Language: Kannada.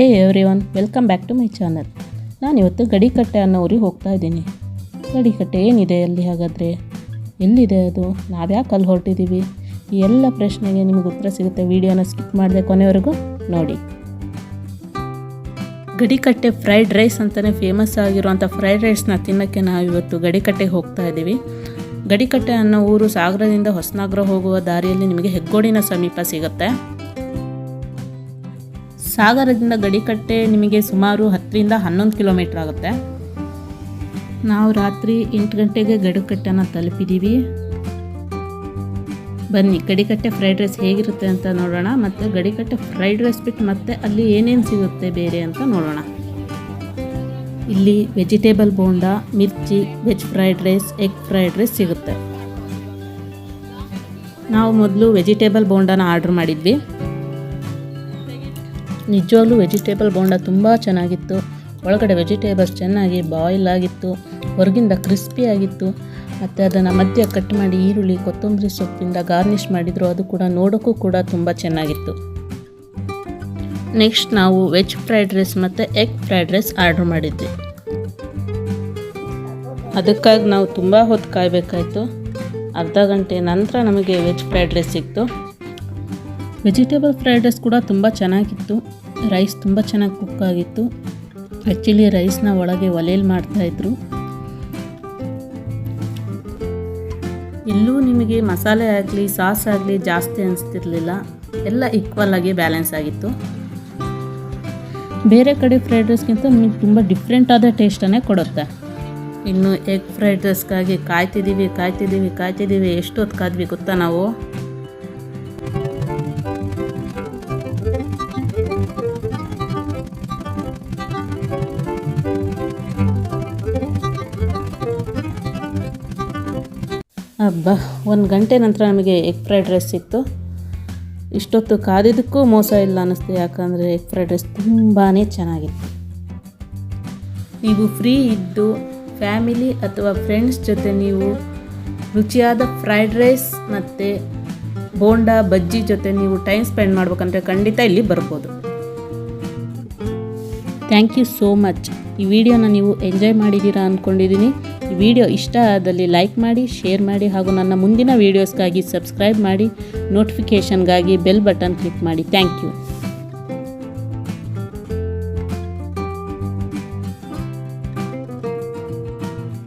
Hey everyone welcome back to my channel. ನಾನಿವತ್ತು ಗಡಿಕಟ್ಟೆ ಅನ್ನೋ ಊರಿಗೆ ಹೋಗ್ತಾ ಇದ್ದೀನಿ. ಗಡಿಕಟ್ಟೆ ಏನಿದೆ ಅಲ್ಲಿ ಹಾಗಾದರೆ? ಎಲ್ಲಿದೆ ಅದು? ನಾವ್ಯಾಕೆ ಅಲ್ಲಿ ಹೊರಟಿದ್ದೀವಿ ಈ ಎಲ್ಲ ಪ್ರಶ್ನೆಗೆ ನಿಮಗೆ ಉತ್ತರ ಸಿಗುತ್ತೆ ವಿಡಿಯೋನ ಸ್ಕಿಪ್ ಮಾಡಿದೆ ಕೊನೆವರೆಗೂ ನೋಡಿ. ಗಡಿಕಟ್ಟೆ ಫ್ರೈಡ್ ರೈಸ್ ಅಂತಲೇ ಫೇಮಸ್ ಆಗಿರುವಂಥ ಫ್ರೈಡ್ ರೈಸ್ನ ತಿನ್ನೋಕ್ಕೆ ನಾವು ಇವತ್ತು ಗಡಿಕಟ್ಟೆಗೆ ಹೋಗ್ತಾ ಇದ್ದೀವಿ. ಗಡಿಕಟ್ಟೆ ಅನ್ನೋ ಊರು ಸಾಗರದಿಂದ ಹೊಸನಗರ ಹೋಗುವ ದಾರಿಯಲ್ಲಿ ನಿಮಗೆ ಹೆಗ್ಗೋಡಿನ ಸಮೀಪ ಸಿಗುತ್ತೆ. ಸಾಗರದಿಂದ ಗಡಿಕಟ್ಟೆ ನಿಮಗೆ ಸುಮಾರು ಹತ್ತರಿಂದ ಹನ್ನೊಂದು ಕಿಲೋಮೀಟ್ರ್ ಆಗುತ್ತೆ. ನಾವು ರಾತ್ರಿ ಎಂಟು ಗಂಟೆಗೆ ಗಡಿಕಟ್ಟೆನ ತಲುಪಿದ್ದೀವಿ ಬನ್ನಿ, ಗಡಿಕಟ್ಟೆ ಫ್ರೈಡ್ ರೈಸ್ ಹೇಗಿರುತ್ತೆ ಅಂತ ನೋಡೋಣ, ಮತ್ತು ಗಡಿಕಟ್ಟೆ ಫ್ರೈಡ್ ರೈಸ್ ಬಿಟ್ಟು ಮತ್ತೆ ಅಲ್ಲಿ ಏನೇನು ಸಿಗುತ್ತೆ ಬೇರೆ ಅಂತ ನೋಡೋಣ. ಇಲ್ಲಿ vegetable bonda, mirchi veg fried rice egg fried rice ಸಿಗುತ್ತೆ. ನಾವು ಮೊದಲು ವೆಜಿಟೇಬಲ್ ಬೋಂಡನ ಆರ್ಡ್ರ್ ಮಾಡಿದ್ವಿ. ನಿಜವಾಗ್ಲೂ ವೆಜಿಟೇಬಲ್ ಬೋಂಡ ತುಂಬ ಚೆನ್ನಾಗಿತ್ತು. ಒಳಗಡೆ ವೆಜಿಟೇಬಲ್ಸ್ ಚೆನ್ನಾಗಿ ಬಾಯ್ಲ್ ಆಗಿತ್ತು, ಹೊರಗಿಂದ ಕ್ರಿಸ್ಪಿ ಆಗಿತ್ತು. ಮತ್ತು ಅದನ್ನು ಮಧ್ಯೆ ಕಟ್ ಮಾಡಿ ಈರುಳ್ಳಿ, ಕೊತ್ತಂಬರಿ ಸೊಪ್ಪಿಂದ ಗಾರ್ನಿಷ್ ಮಾಡಿದರು, ಅದು ಕೂಡ ನೋಡೋಕ್ಕೂ ಕೂಡ ತುಂಬ ಚೆನ್ನಾಗಿತ್ತು. ನೆಕ್ಸ್ಟ್ ನಾವು ವೆಜ್ ಫ್ರೈಡ್ ರೈಸ್ ಮತ್ತು ಎಗ್ ಫ್ರೈಡ್ ರೈಸ್ ಆರ್ಡ್ರ್ ಮಾಡಿದ್ವಿ. ಅದಕ್ಕಾಗಿ ನಾವು ತುಂಬ ಹೊತ್ತು ಕಾಯಬೇಕಾಯಿತು. ಅರ್ಧ ಗಂಟೆ ನಂತರ ನಮಗೆ ವೆಜ್ ಫ್ರೈಡ್ ರೈಸ್ ಸಿಕ್ತು. ವೆಜಿಟೇಬಲ್ ಫ್ರೈಡ್ ರೈಸ್ ಕೂಡ ತುಂಬ ಚೆನ್ನಾಗಿತ್ತು. ರೈಸ್ ತುಂಬ ಚೆನ್ನಾಗಿ ಕುಕ್ ಆಗಿತ್ತು. ಆ್ಯಕ್ಚುಲಿ ರೈಸ್ನ ಒಳಗೆ ಒಲೆಯಲ್ಲಿ ಮಾಡ್ತಾಯಿದ್ರು ಎಲ್ಲೂ ನಿಮಗೆ ಮಸಾಲೆ ಆಗಲಿ, ಸಾಸ್ ಆಗಲಿ ಜಾಸ್ತಿ ಅನಿಸ್ತಿರ್ಲಿಲ್ಲ. ಎಲ್ಲ ಈಕ್ವಲ್ ಆಗಿ ಬ್ಯಾಲೆನ್ಸ್ ಆಗಿತ್ತು. ಬೇರೆ ಕಡೆ ಫ್ರೈಡ್ ರೈಸ್ಗಿಂತ ನಿಮಗೆ ತುಂಬ ಡಿಫ್ರೆಂಟ್ ಆದ ಟೇಸ್ಟನ್ನೇ ಕೊಡುತ್ತೆ. ಇನ್ನು ಎಗ್ ಫ್ರೈಡ್ ರೈಸ್ಗಾಗಿ ಕಾಯ್ತಿದ್ದೀವಿ ಕಾಯ್ತಿದ್ದೀವಿ ಕಾಯ್ತಿದ್ದೀವಿ ಎಷ್ಟು ಹೊತ್ತು ಕಾದ್ವಿ ಗೊತ್ತಾ ನಾವು? ಹಬ್ಬ ಒಂದು ಗಂಟೆ ನಂತರ ನಮಗೆ ಎಗ್ ಫ್ರೈಡ್ ರೈಸ್ ಸಿಕ್ತು. ಇಷ್ಟೊತ್ತು ಕಾದಿದ್ದಕ್ಕೂ ಮೋಸ ಇಲ್ಲ ಅನ್ನಿಸ್ತು ಯಾಕಂದರೆ ಎಗ್ ಫ್ರೈಡ್ ರೈಸ್ ತುಂಬಾ ಚೆನ್ನಾಗಿತ್ತು. ನೀವು ಫ್ರೀ ಇದ್ದು ಫ್ಯಾಮಿಲಿ ಅಥವಾ ಫ್ರೆಂಡ್ಸ್ ಜೊತೆ ನೀವು ರುಚಿಯಾದ ಫ್ರೈಡ್ ರೈಸ್ ಮತ್ತು ಬೋಂಡಾ, ಬಜ್ಜಿ ಜೊತೆ ನೀವು ಟೈಮ್ ಸ್ಪೆಂಡ್ ಮಾಡ್ಬೇಕಂದ್ರೆ ಖಂಡಿತ ಇಲ್ಲಿ ಬರ್ಬೋದು. ಥ್ಯಾಂಕ್ ಯು ಸೋ ಮಚ್ ಈ ವಿಡಿಯೋನ ನೀವು ಎಂಜಾಯ್ ಮಾಡಿದ್ದೀರಾ ಅಂದ್ಕೊಂಡಿದ್ದೀನಿ ವಿಡಿಯೋ ಇಷ್ಟ ಆದಲ್ಲಿ ಲೈಕ್ ಮಾಡಿ ಶೇರ್ ಮಾಡಿ ಹಾಗೂ ನನ್ನ ಮುಂದಿನ ವೀಡಿಯೋಸ್ಗಾಗಿ ಸಬ್ಸ್ಕ್ರೈಬ್ ಮಾಡಿ ನೋಟಿಫಿಕೇಷನ್ಗಾಗಿ ಬೆಲ್ ಬಟನ್ ಕ್ಲಿಕ್ ಮಾಡಿ. Thank you